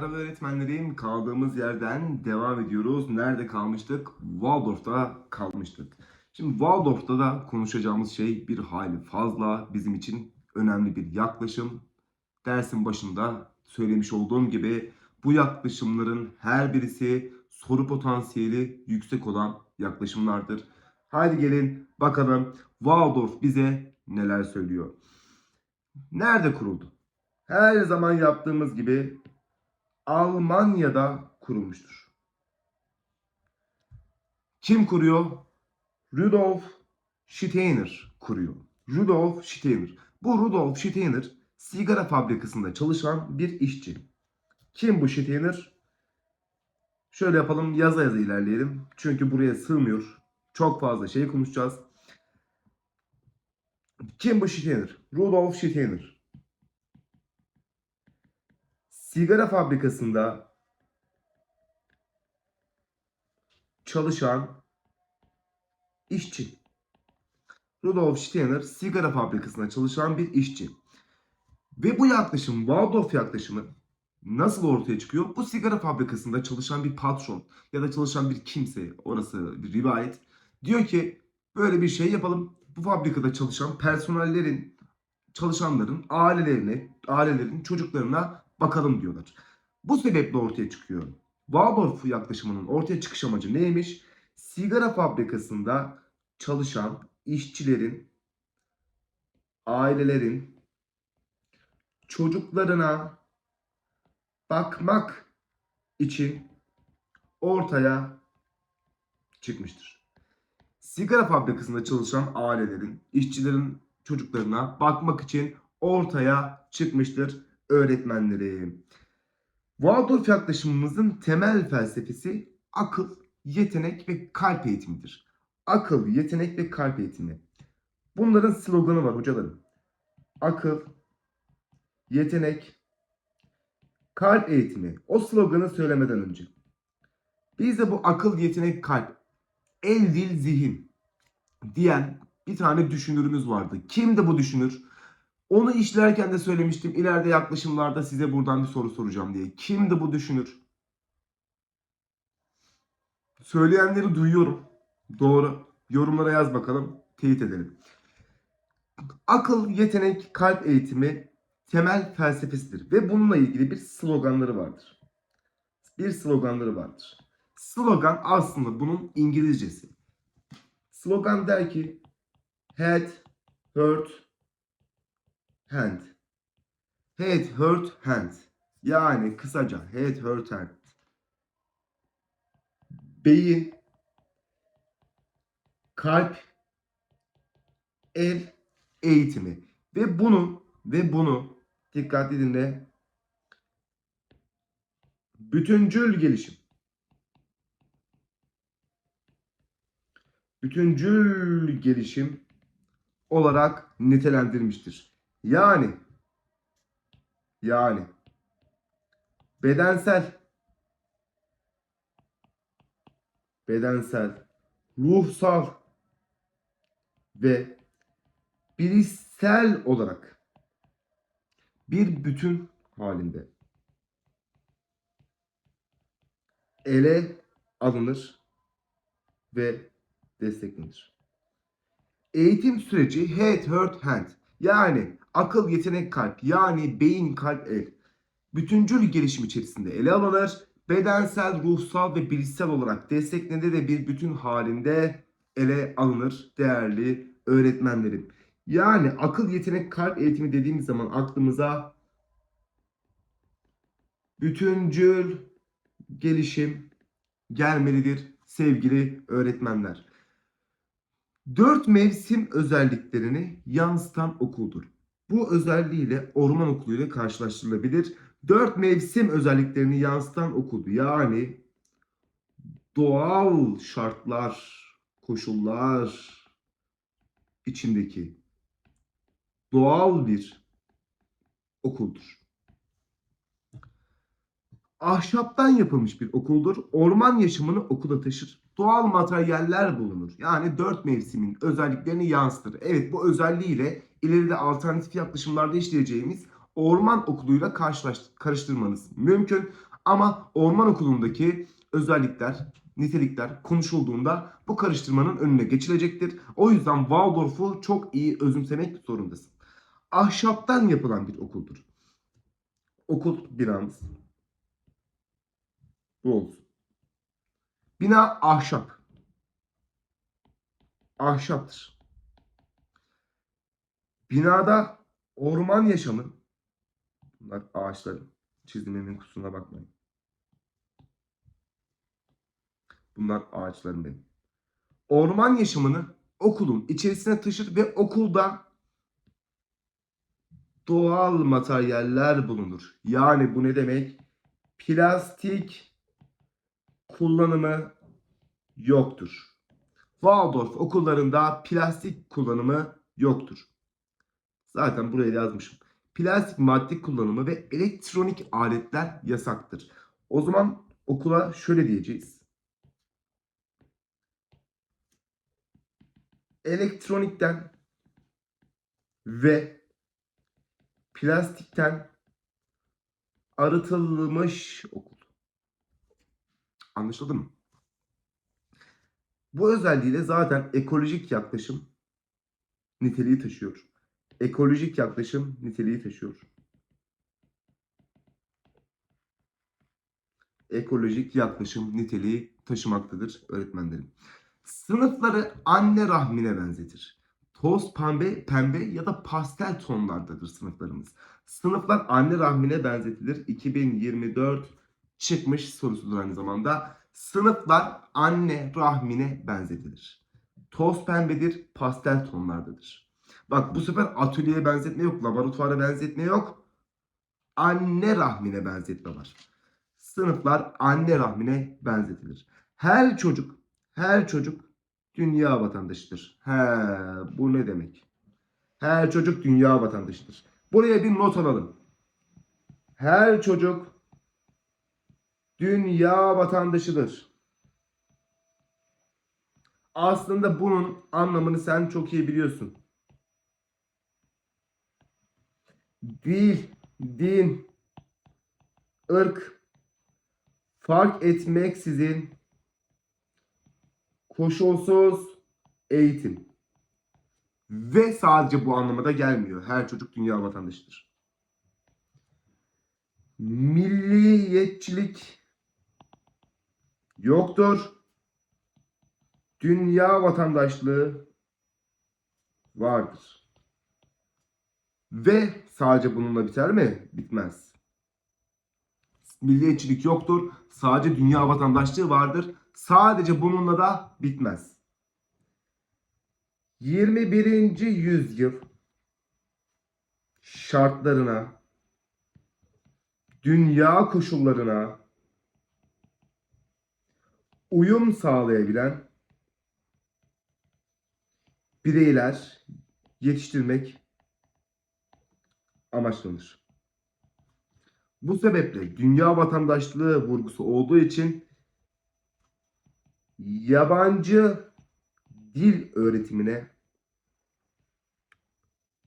Merhaba öğretmenlerim. Kaldığımız yerden devam ediyoruz. Nerede kalmıştık? Waldorf'ta kalmıştık. Şimdi Waldorf'ta da konuşacağımız şey bir hayli fazla bizim için önemli bir yaklaşım. Dersin başında söylemiş olduğum gibi bu yaklaşımların her birisi soru potansiyeli yüksek olan yaklaşımlardır. Haydi gelin bakalım Waldorf bize neler söylüyor. Nerede kuruldu? Her zaman yaptığımız gibi Almanya'da kurulmuştur. Kim kuruyor? Rudolf Steiner kuruyor. Rudolf Steiner. Bu Rudolf Steiner sigara fabrikasında çalışan bir işçi. Kim bu Steiner? Şöyle yapalım yaza yaza ilerleyelim. Çünkü buraya sığmıyor. Çok fazla şey konuşacağız. Kim bu Steiner? Rudolf Steiner. Sigara fabrikasında çalışan işçi. Rudolf Steiner sigara fabrikasında çalışan bir işçi. Ve bu yaklaşım, Waldorf yaklaşımı nasıl ortaya çıkıyor? Bu sigara fabrikasında çalışan bir patron ya da çalışan bir kimse, orası bir rivayet. Diyor ki böyle bir şey yapalım. Bu fabrikada çalışan personellerin, çalışanların ailelerine, ailelerin çocuklarına bakalım diyorlar. Bu sebeple ortaya çıkıyor. Waldorf yaklaşımının ortaya çıkış amacı neymiş? Sigara fabrikasında çalışan işçilerin, ailelerin çocuklarına bakmak için ortaya çıkmıştır. Sigara fabrikasında çalışan ailelerin, işçilerin çocuklarına bakmak için ortaya çıkmıştır öğretmenleri. Waldorf yaklaşımımızın temel felsefesi akıl, yetenek ve kalp eğitimidir. Akıl, yetenek ve kalp eğitimi. Bunların sloganı var hocalarım. Akıl, yetenek, kalp eğitimi. O sloganı söylemeden önce. Bizde bu akıl, yetenek, kalp, el, dil, zihin diyen bir tane düşünürümüz vardı. Kimdi bu düşünür? Onu işlerken de söylemiştim. İleride yaklaşımlarda size buradan bir soru soracağım diye. Kimdi bu düşünür? Söyleyenleri duyuyorum. Doğru. Yorumlara yaz bakalım. Teyit edelim. Akıl, yetenek, kalp eğitimi temel felsefesidir. Ve bununla ilgili bir sloganları vardır. Bir sloganları vardır. Slogan aslında bunun İngilizcesi. Slogan der ki Head, Heart, Hand. Head, Heart, Hand. Yani kısaca Head, Heart, Hand. Beyin, kalp, el eğitimi. Ve bunu ve bunu dikkatli dinle. Bütüncül gelişim. Bütüncül gelişim olarak nitelendirmiştir. Yani. Yani. Bedensel. Bedensel, ruhsal. Ve bilişsel olarak bir bütün halinde ele alınır ve desteklenir. Eğitim süreci head, heart, hand. Yani akıl, yetenek, kalp. Yani beyin, kalp, el. Bütüncül gelişim içerisinde ele alınır. Bedensel, ruhsal ve bilişsel olarak desteklenir de bir bütün halinde ele alınır değerli öğretmenlerim. Yani akıl, yetenek, kalp eğitimi dediğimiz zaman aklımıza bütüncül gelişim gelmelidir sevgili öğretmenler. Dört mevsim özelliklerini yansıtan okuldur. Bu özelliğiyle orman okulu ile karşılaştırılabilir. Dört mevsim özelliklerini yansıtan okuldu. Yani doğal şartlar, koşullar içindeki doğal bir okuldur. Ahşaptan yapılmış bir okuldur. Orman yaşamını okula taşır. Doğal materyaller bulunur. Yani dört mevsimin özelliklerini yansıtır. Evet bu özelliğiyle ileride alternatif yaklaşımlarda işleyeceğimiz orman okuluyla karıştırmanız mümkün. Ama orman okulundaki özellikler, nitelikler konuşulduğunda bu karıştırmanın önüne geçilecektir. O yüzden Waldorf'u çok iyi özümsemek zorundasın. Ahşaptan yapılan bir okuldur. Okul binamız. Bu olsun. Bina ahşap. Ahşaptır. Binada orman yaşamı. Bunlar ağaçların. Çizimimin kusuruna bakmayın. Bunlar ağaçların benim. Orman yaşamını okulun içerisine taşır ve okulda doğal materyaller bulunur. Yani bu ne demek? Plastik kullanımı yoktur. Waldorf okullarında plastik kullanımı yoktur. Zaten buraya yazmışım. Plastik madde kullanımı ve elektronik aletler yasaktır. O zaman okula şöyle diyeceğiz. Elektronikten ve plastikten arıtılmış okul. Anlaşıldı mı? Bu özelliğiyle zaten ekolojik yaklaşım niteliği taşıyor. Ekolojik yaklaşım niteliği taşıyor. Ekolojik yaklaşım niteliği taşımaktadır öğretmenlerim. Sınıfları anne rahmine benzetir. Toz pembe, pembe ya da pastel tonlardadır sınıflarımız. Sınıflar anne rahmine benzetilir. 2024 çıkmış sorusudur aynı zamanda. Sınıflar anne rahmine benzetilir. Toz pembedir, pastel tonlardadır. Bak bu sefer atölyeye benzetme yok, laboratuvara benzetme yok. Anne rahmine benzetme var. Sınıflar anne rahmine benzetilir. Her çocuk, her çocuk dünya vatandaşıdır. He, bu ne demek? Her çocuk dünya vatandaşıdır. Buraya bir not alalım. Her çocuk dünya vatandaşıdır. Aslında bunun anlamını sen çok iyi biliyorsun. Dil, din, ırk fark etmeksizin koşulsuz eğitim. Ve sadece bu anlamada gelmiyor. Her çocuk dünya vatandaşıdır. Milliyetçilik yoktur. Dünya vatandaşlığı vardır. Ve sadece bununla biter mi? Bitmez. Milliyetçilik yoktur. Sadece dünya vatandaşlığı vardır. Sadece bununla da bitmez. 21. yüzyıl şartlarına, dünya koşullarına uyum sağlayabilen bireyler yetiştirmek amaçlanır. Bu sebeple dünya vatandaşlığı vurgusu olduğu için yabancı dil öğretimine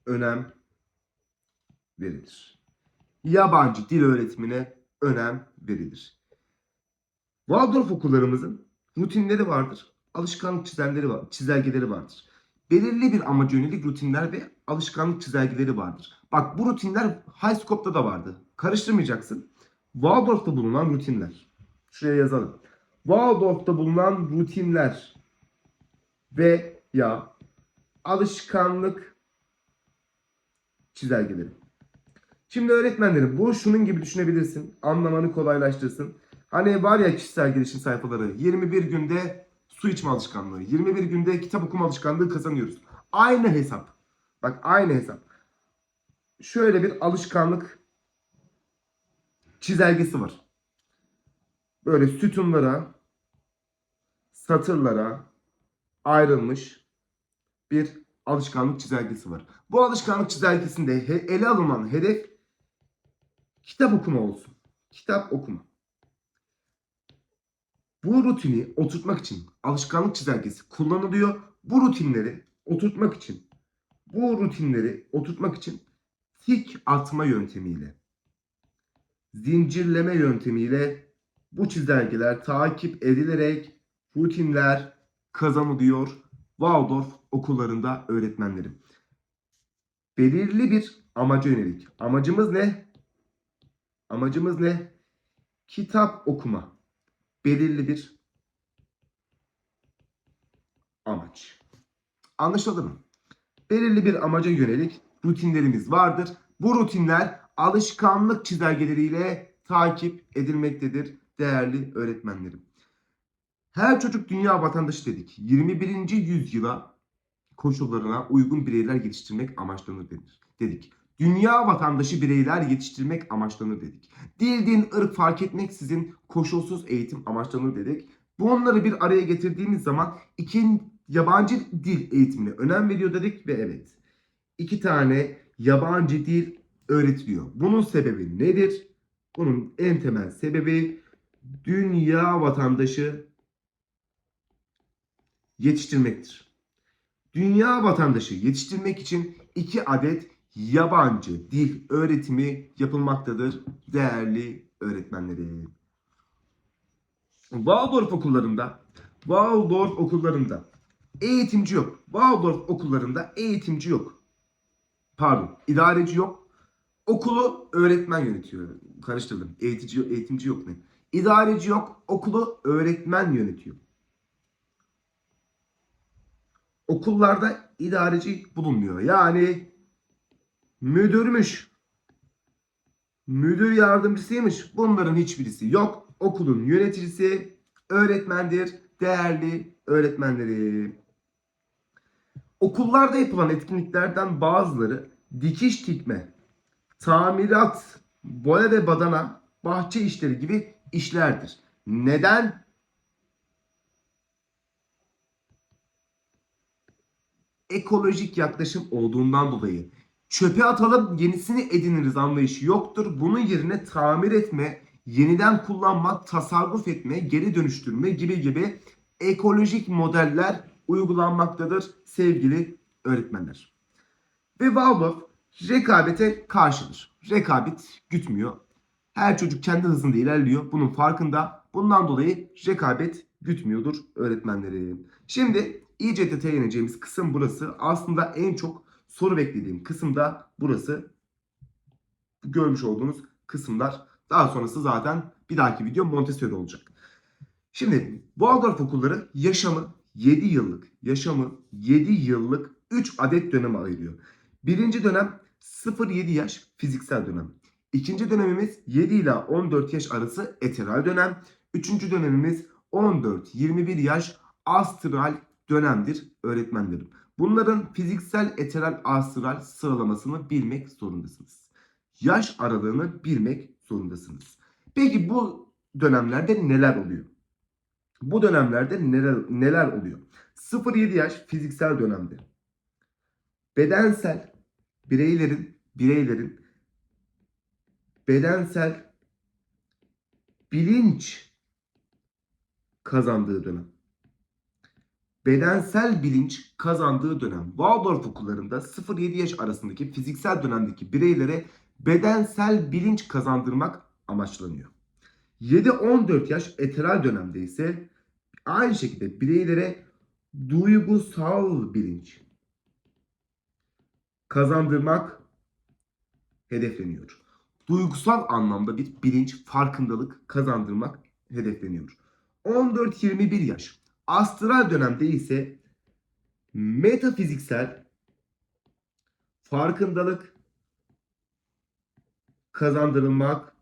önem verilir. Yabancı dil öğretimine önem verilir. Waldorf okullarımızın rutinleri vardır. Alışkanlık çizelgeleri, var, çizelgeleri vardır. Belirli bir amaca yönelik rutinler ve alışkanlık çizelgeleri vardır. Bak bu rutinler Highscope'da da vardı. Karıştırmayacaksın. Waldorf'ta bulunan rutinler. Şuraya yazalım. Waldorf'ta bulunan rutinler ve ya alışkanlık çizelgeleri. Şimdi öğretmenlerim bu şunun gibi düşünebilirsin. Anlamanı kolaylaştırsın. Hani var ya kişisel gelişim sayfaları 21 günde su içme alışkanlığı, 21 günde kitap okuma alışkanlığı kazanıyoruz. Aynı hesap. Bak aynı hesap. Şöyle bir alışkanlık çizelgesi var. Böyle sütunlara, satırlara ayrılmış bir alışkanlık çizelgesi var. Bu alışkanlık çizelgesinde ele alınan hedef kitap okuma olsun. Kitap okuma. Bu rutini oturtmak için alışkanlık çizelgesi kullanılıyor. Bu rutinleri oturtmak için bu rutinleri oturtmak için tik atma yöntemiyle zincirleme yöntemiyle bu çizelgeler takip edilerek rutinler kazanılıyor Waldorf okullarında öğretmenlerim. Belirli bir amaca yönelik. Amacımız ne? Amacımız ne? Kitap okuma. Belirli bir amaç. Anlaşıldı mı? Belirli bir amaca yönelik rutinlerimiz vardır. Bu rutinler alışkanlık çizelgeleriyle takip edilmektedir değerli öğretmenlerim. Her çocuk dünya vatandaşı dedik. 21. yüzyıla koşullarına uygun bireyler yetiştirmek amaçlanır denir. Dedik. Dünya vatandaşı bireyler yetiştirmek amaçlanır dedik. Dil, din, ırk fark etmeksizin koşulsuz eğitim amaçlanır dedik. Bunları bir araya getirdiğimiz zaman iki yabancı dil eğitimine önem veriyor dedik ve evet. iki tane yabancı dil öğretiliyor. Bunun sebebi nedir? Bunun en temel sebebi dünya vatandaşı yetiştirmektir. Dünya vatandaşı yetiştirmek için iki adet yabancı dil öğretimi yapılmaktadır değerli öğretmenlerim. Waldorf okullarında Waldorf okullarında eğitimci yok. Waldorf okullarında eğitimci yok. Pardon, idareci yok. Okulu öğretmen yönetiyor. Karıştırdım. Eğitici, eğitimci yok ne? İdareci yok. Okulu öğretmen yönetiyor. Okullarda idareci bulunmuyor. Yani müdürmüş, müdür yardımcısıymış. Bunların hiçbirisi yok. Okulun yöneticisi öğretmendir. Değerli öğretmenleri. Okullarda yapılan etkinliklerden bazıları dikiş dikme, tamirat, boya ve badana, bahçe işleri gibi işlerdir. Neden? Ekolojik yaklaşım olduğundan dolayı. Çöpe atalım yenisini ediniriz anlayışı yoktur. Bunun yerine tamir etme, yeniden kullanma, tasarruf etme, geri dönüştürme gibi gibi ekolojik modeller uygulanmaktadır sevgili öğretmenler. Ve Waldorf rekabete karşıdır. Rekabet gütmüyor. Her çocuk kendi hızında ilerliyor. Bunun farkında. Bundan dolayı rekabet gütmüyordur öğretmenlerim. Şimdi İCTT'ye ineceğimiz kısım burası. Aslında en çok soru beklediğim kısım da burası. Görmüş olduğunuz kısımlar. Daha sonrası zaten bir dahaki video Montessori olacak. Şimdi Waldorf okulları yaşamı 7 yıllık, yaşamı 7 yıllık 3 adet döneme ayırıyor. Birinci dönem 0-7 yaş fiziksel dönem. İkinci dönemimiz 7 ile 14 yaş arası eteral dönem. Üçüncü dönemimiz 14-21 yaş astral dönemdir öğretmenlerim. Bunların fiziksel eteral astral sıralamasını bilmek zorundasınız. Yaş aralığını bilmek zorundasınız. Peki bu dönemlerde neler oluyor? Bu dönemlerde neler, neler oluyor? 0-7 yaş fiziksel dönemde. Bedensel bireylerin bireylerin bedensel bilinç kazandığı dönem. Bedensel bilinç kazandığı dönem. Waldorf okullarında 0-7 yaş arasındaki fiziksel dönemdeki bireylere bedensel bilinç kazandırmak amaçlanıyor. 7-14 yaş eteral dönemde ise aynı şekilde bireylere duygusal bilinç kazandırmak hedefleniyor. Duygusal anlamda bir bilinç, farkındalık kazandırmak hedefleniyor. 14-21 yaş. Astral dönemde ise metafiziksel farkındalık kazandırılmak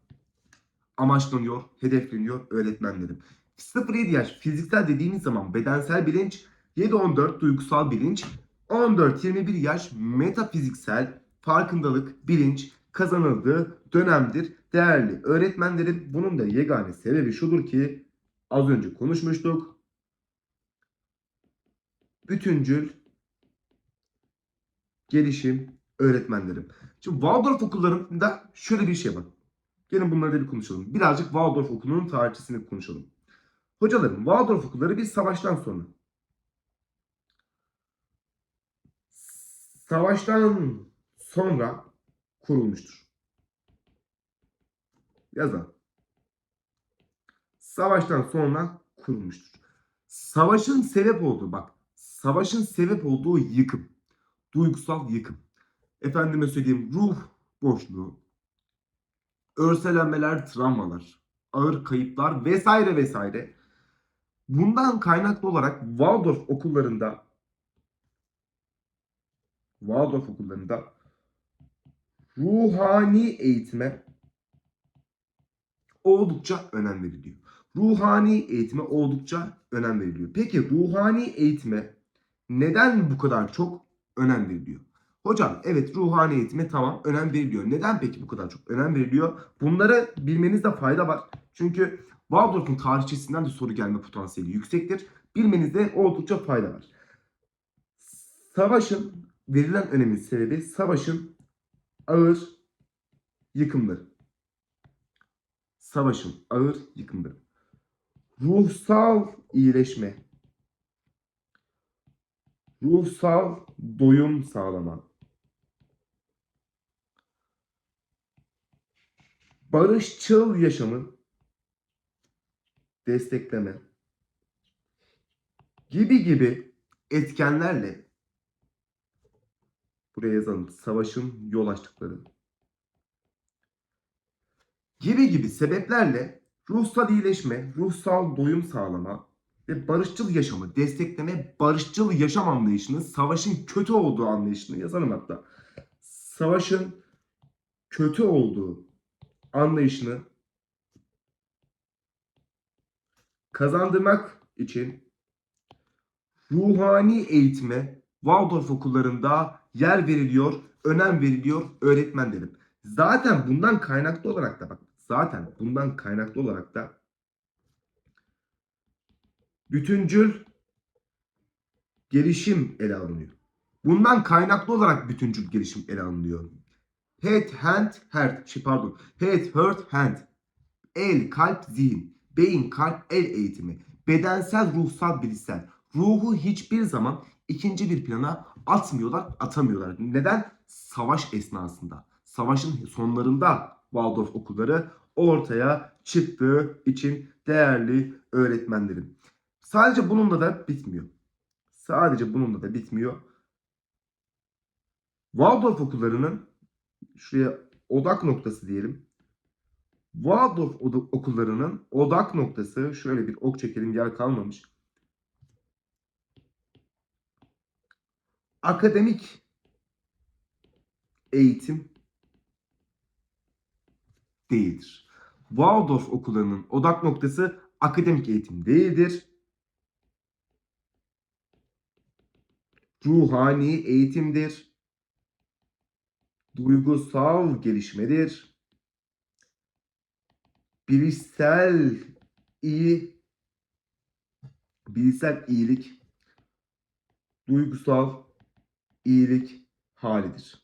amaçlanıyor, hedefleniyor öğretmenlerim. 0-7 yaş fiziksel dediğimiz zaman bedensel bilinç, 7-14 duygusal bilinç, 14-21 yaş metafiziksel farkındalık, bilinç kazanıldığı dönemdir. Değerli öğretmenlerim bunun da yegane sebebi şudur ki az önce konuşmuştuk. Bütüncül gelişim öğretmenlerim. Şimdi Waldorf okullarında şöyle bir şey var. Gelin bunları da bir konuşalım. Birazcık Waldorf okulunun tarihçesini konuşalım. Hocalarım Waldorf okulları bir savaştan sonra savaştan sonra kurulmuştur. Yazalım. Savaştan sonra kurulmuştur. Savaşın sebep olduğu bak. Savaşın sebep olduğu yıkım. Duygusal yıkım. Efendime söyleyeyim ruh boşluğu. Örselenmeler, travmalar, ağır kayıplar vesaire vesaire. Bundan kaynaklı olarak Waldorf okullarında Waldorf okullarında ruhani eğitime oldukça önem veriliyor. Ruhani eğitime oldukça önem veriliyor. Peki ruhani eğitime neden bu kadar çok önem veriliyor? Hocam evet ruhani eğitime tamam önem veriliyor. Neden peki bu kadar çok önem veriliyor? Bunları bilmenizde fayda var. Çünkü Waldorf'un tarihçesinden de soru gelme potansiyeli yüksektir. Bilmenizde oldukça fayda var. Savaşın verilen önemin sebebi savaşın ağır yıkımları. Savaşın ağır yıkımları. Ruhsal iyileşme. Ruhsal doyum sağlama. Barışçıl yaşamı destekleme gibi gibi etkenlerle buraya yazalım savaşın yol açtıkları gibi gibi sebeplerle ruhsal iyileşme, ruhsal doyum sağlama ve barışçıl yaşamı destekleme, barışçıl yaşam anlayışını, savaşın kötü olduğu anlayışını yazalım hatta. Savaşın kötü olduğu anlayışını kazandırmak için ruhani eğitime Waldorf okullarında yer veriliyor, önem veriliyor öğretmenlerim. Zaten bundan kaynaklı olarak da bak zaten bundan kaynaklı olarak da bütüncül gelişim ele alınıyor. Bundan kaynaklı olarak bütüncül gelişim ele alınıyor. Head, hand, heart. Şey pardon. Head, heart, hand. El, kalp, zihin. Beyin, kalp, el eğitimi. Bedensel, ruhsal, bilişsel. Ruhu hiçbir zaman ikinci bir plana atmıyorlar, atamıyorlar. Neden? Savaş esnasında. Savaşın sonlarında Waldorf okulları ortaya çıktığı için değerli öğretmenlerim. Sadece bununla da bitmiyor. Sadece bununla da bitmiyor. Waldorf okullarının şuraya odak noktası diyelim. Waldorf okullarının odak noktası şöyle bir ok çekelim yer kalmamış. Akademik eğitim değildir. Waldorf okullarının odak noktası akademik eğitim değildir. Ruhani eğitimdir. Duygusal gelişmedir. Bilişsel iyi bilişsel iyilik duygusal iyilik halidir.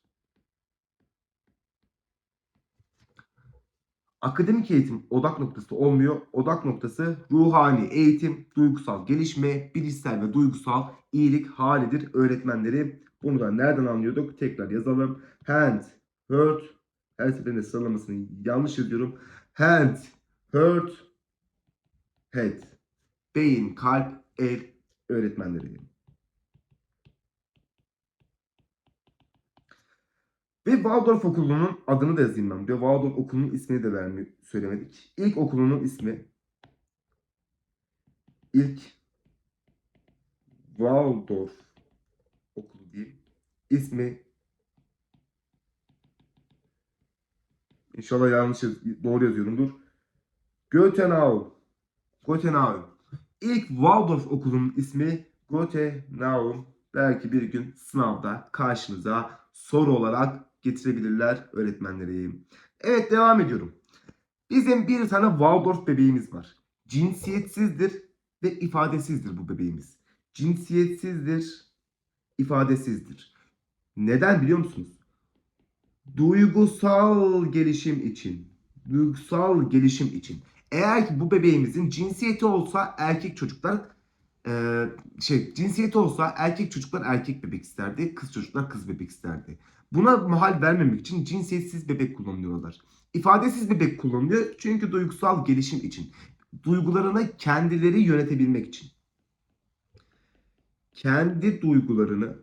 Akademik eğitim odak noktası olmuyor. Odak noktası ruhani eğitim, duygusal gelişme, bilişsel ve duygusal iyilik halidir öğretmenleri. Bunu da nereden anlıyorduk? Tekrar yazalım. Hand, hurt, her seferinde sıralamasını yanlış yazıyorum. Hand, hurt, head. Beyin, kalp, el öğretmenleri. Ve Waldorf Okulu'nun adını da yazayım ben. Ve Waldorf Okulu'nun ismini de vermeyi söylemedik. İlk okulunun ismi ilk Waldorf Okulu diyeyim. İsmi İnşallah yanlış doğru yazıyorumdur. Goethenau. Goethenau. İlk Waldorf Okulu'nun ismi Goethenau. Belki bir gün sınavda karşınıza soru olarak getirebilirler öğretmenlerim. Evet devam ediyorum. Bizim bir tane Waldorf bebeğimiz var. Cinsiyetsizdir ve ifadesizdir bu bebeğimiz. Cinsiyetsizdir, ifadesizdir. Neden biliyor musunuz? Duygusal gelişim için. Duygusal gelişim için. Eğer ki bu bebeğimizin cinsiyeti olsa erkek çocuklar e, şey cinsiyeti olsa erkek çocuklar erkek bebek isterdi, kız çocuklar kız bebek isterdi. Buna mahal vermemek için cinsiyetsiz bebek kullanıyorlar. İfadesiz bebek kullanılıyor çünkü duygusal gelişim için. Duygularını kendileri yönetebilmek için. Kendi duygularını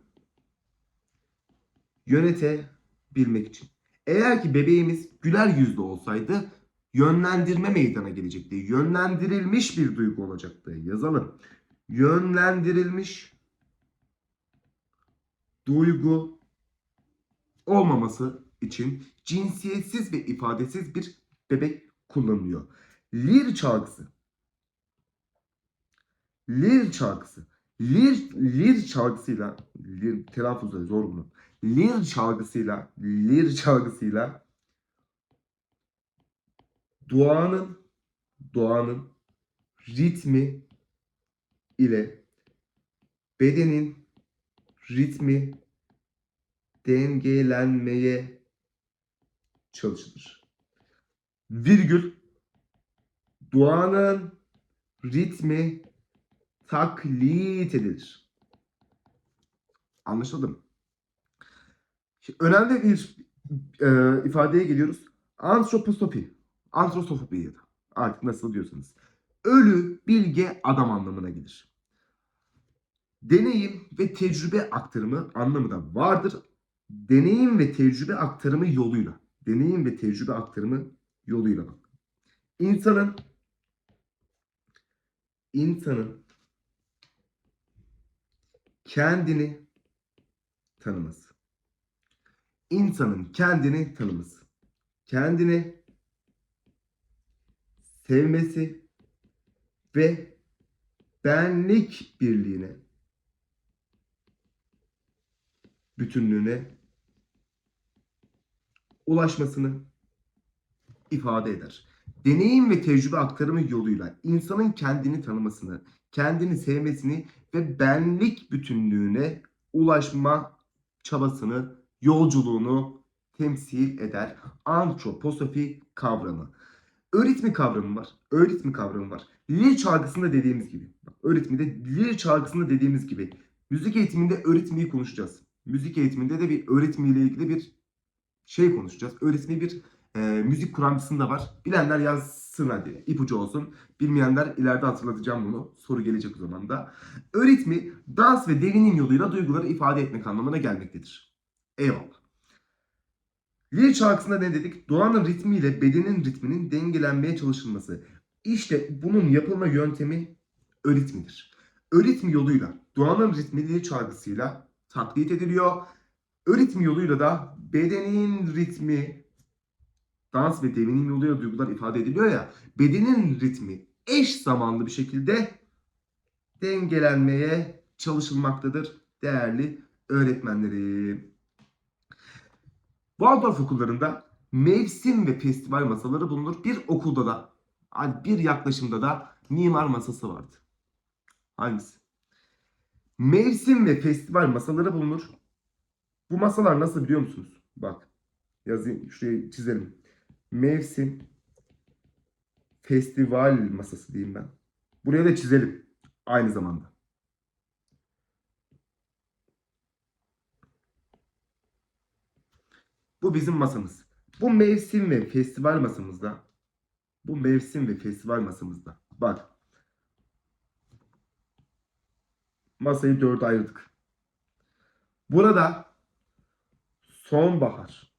yönetebilmek için. Eğer ki bebeğimiz güler yüzlü olsaydı yönlendirme meydana gelecekti. Yönlendirilmiş bir duygu olacaktı. Yazalım. Yönlendirilmiş duygu olmaması için cinsiyetsiz ve ifadesiz bir bebek kullanılıyor. Lir çalgısı. Lir çalgısı. Lir, lir çalgısıyla lir, telaffuzları zor bunun. Lir çalgısıyla lir çalgısıyla doğanın doğanın ritmi ile bedenin ritmi dengelenmeye çalışılır. Virgül doğanın ritmi taklit edilir. Anlaşıldı mı? Şimdi önemli bir e, ifadeye geliyoruz. Antroposofi. Antroposofi ya da artık nasıl diyorsanız. Ölü, bilge, adam anlamına gelir. Deneyim ve tecrübe aktarımı anlamı da vardır. Deneyim ve tecrübe aktarımı yoluyla. Deneyim ve tecrübe aktarımı yoluyla bak. İnsanın insanın kendini tanıması. İnsanın kendini tanıması. Kendini sevmesi ve benlik birliğine bütünlüğüne ulaşmasını ifade eder. Deneyim ve tecrübe aktarımı yoluyla insanın kendini tanımasını, kendini sevmesini ve benlik bütünlüğüne ulaşma çabasını, yolculuğunu temsil eder. Antroposofi kavramı. Öğretmi kavramı var. Öğretmi kavramı var. Lir çalgısında dediğimiz gibi. Bak, öğretmide lir çalgısında dediğimiz gibi. Müzik eğitiminde öğretmeyi konuşacağız. Müzik eğitiminde de bir öğretmiyle ilgili bir şey konuşacağız. Öğretmi bir e, müzik kuramcısında var. Bilenler yazsın hadi. ipucu olsun. Bilmeyenler ileride hatırlatacağım bunu. Soru gelecek o zaman da. Öğretmi dans ve devinim yoluyla duyguları ifade etmek anlamına gelmektedir. Eyvallah. Lir çalgısında ne dedik? Doğanın ritmiyle bedenin ritminin dengelenmeye çalışılması. İşte bunun yapılma yöntemi öritmidir. Öritmi yoluyla doğanın ritmi lir çalgısıyla taklit ediliyor. Öritmi yoluyla da bedenin ritmi dans ve devinim yoluyla duygular ifade ediliyor ya. Bedenin ritmi eş zamanlı bir şekilde dengelenmeye çalışılmaktadır değerli öğretmenlerim. Waldorf okullarında mevsim ve festival masaları bulunur. Bir okulda da, bir yaklaşımda da mimar masası vardı. Hangisi? Mevsim ve festival masaları bulunur. Bu masalar nasıl biliyor musunuz? Bak yazayım şuraya çizelim. Mevsim festival masası diyeyim ben. Buraya da çizelim aynı zamanda. Bu bizim masamız. Bu mevsim ve festival masamızda bu mevsim ve festival masamızda bak masayı dörde ayırdık. Burada sonbahar,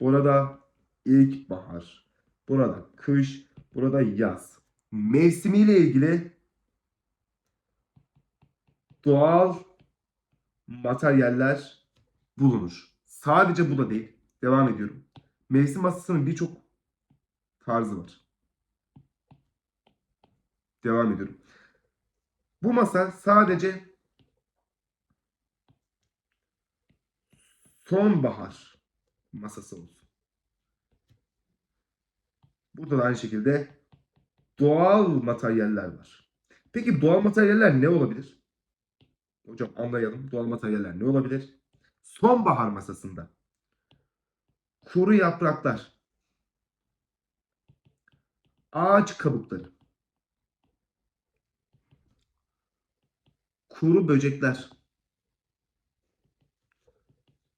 burada ilkbahar, burada kış, burada yaz. Mevsimiyle ilgili doğal materyaller bulunur. Sadece bu da değil. Devam ediyorum. Mevsim masasının birçok tarzı var. Devam ediyorum. Bu masa sadece sonbahar masası olsun. Burada da aynı şekilde doğal materyaller var. Peki doğal materyaller ne olabilir? Hocam anlayalım. Doğal materyaller ne olabilir? Sonbahar masasında kuru yapraklar, ağaç kabukları, kuru böcekler,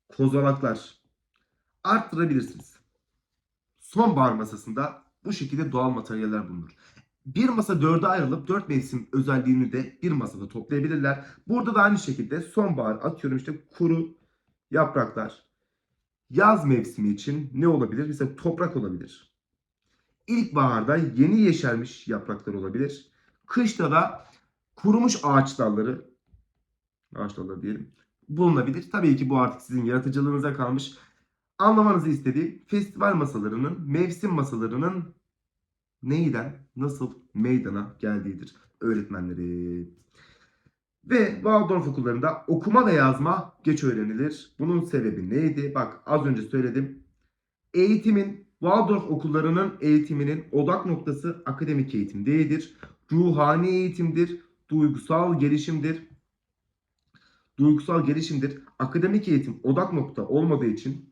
kozalaklar arttırabilirsiniz. sonbahar masasında bu şekilde doğal materyaller bulunur. Bir masa dörde ayrılıp dört mevsim özelliğini de bir masada toplayabilirler. Burada da aynı şekilde sonbahar atıyorum işte kuru yapraklar. Yaz mevsimi için ne olabilir? Mesela toprak olabilir. İlkbaharda yeni yeşermiş yapraklar olabilir. Kışta da kurumuş ağaç dalları, ağaç dalları diyelim, bulunabilir. Tabii ki bu artık sizin yaratıcılığınıza kalmış. Anlamanızı istediğim festival masalarının, mevsim masalarının neyden, nasıl meydana geldiğidir öğretmenleri. Ve Waldorf okullarında okuma ve yazma geç öğrenilir. Bunun sebebi neydi? Bak az önce söyledim. Eğitimin, Waldorf okullarının eğitiminin odak noktası akademik eğitim değildir. Ruhani eğitimdir, duygusal gelişimdir. Duygusal gelişimdir. Akademik eğitim odak nokta olmadığı için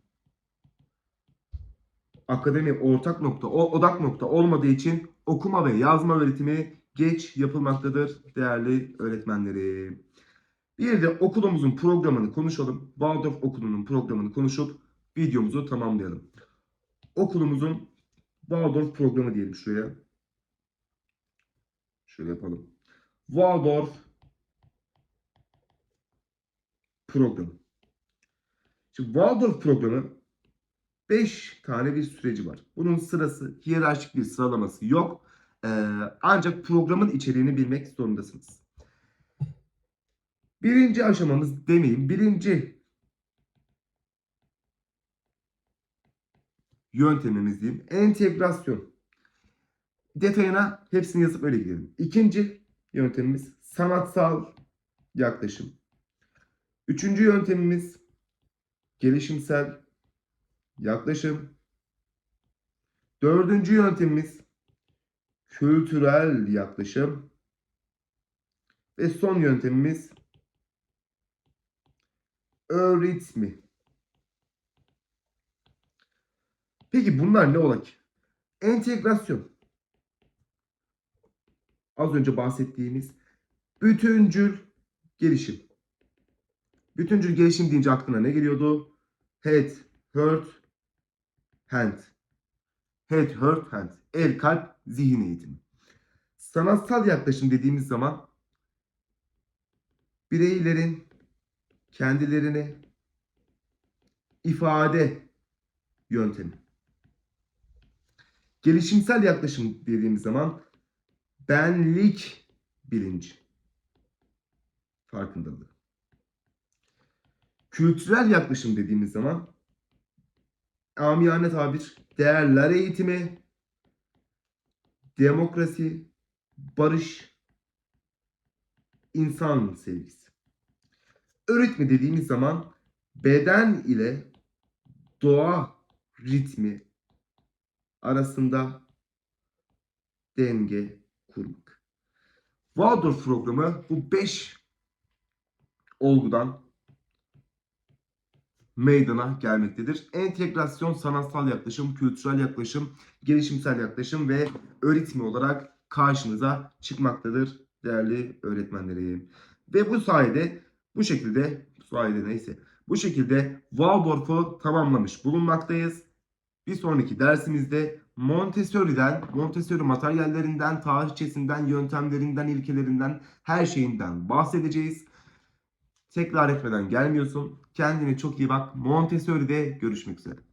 akademi ortak nokta, o odak nokta olmadığı için okuma ve yazma öğretimi geç yapılmaktadır değerli öğretmenlerim. Bir de okulumuzun programını konuşalım. Waldorf okulunun programını konuşup videomuzu tamamlayalım. Okulumuzun Waldorf programı diyelim şuraya. Şöyle yapalım. Waldorf programı. Şimdi Waldorf programı 5 tane bir süreci var. Bunun sırası, hiyerarşik bir sıralaması yok. Ee, ancak programın içeriğini bilmek zorundasınız. Birinci aşamamız demeyeyim. Birinci yöntemimiz diyeyim. Entegrasyon. Detayına hepsini yazıp öyle gidelim. İkinci yöntemimiz sanatsal yaklaşım. Üçüncü yöntemimiz gelişimsel yaklaşım. Dördüncü yöntemimiz kültürel yaklaşım. Ve son yöntemimiz öğretmi. Peki bunlar ne ola? Entegrasyon. Az önce bahsettiğimiz bütüncül gelişim. Bütüncül gelişim deyince aklına ne geliyordu? Head, heart, hand. Head, heart, hand. El, kalp, zihin eğitimi. Sanatsal yaklaşım dediğimiz zaman bireylerin kendilerini ifade yöntemi. Gelişimsel yaklaşım dediğimiz zaman benlik bilinci. Farkındalığı. Kültürel yaklaşım dediğimiz zaman amiyane tabir değerler eğitimi, demokrasi, barış, insan sevgisi. Öğretme dediğimiz zaman beden ile doğa ritmi arasında denge kurmak. Waldorf programı bu 5 olgudan meydana gelmektedir. Entegrasyon, sanatsal yaklaşım, kültürel yaklaşım, gelişimsel yaklaşım ve öğretimi olarak karşınıza çıkmaktadır değerli öğretmenlerim. Ve bu sayede bu şekilde bu sayede neyse bu şekilde Waldorf'u tamamlamış bulunmaktayız. Bir sonraki dersimizde Montessori'den, Montessori materyallerinden, tarihçesinden, yöntemlerinden, ilkelerinden, her şeyinden bahsedeceğiz. Tekrar etmeden gelmiyorsun. Kendine çok iyi bak. Montessori'de görüşmek üzere.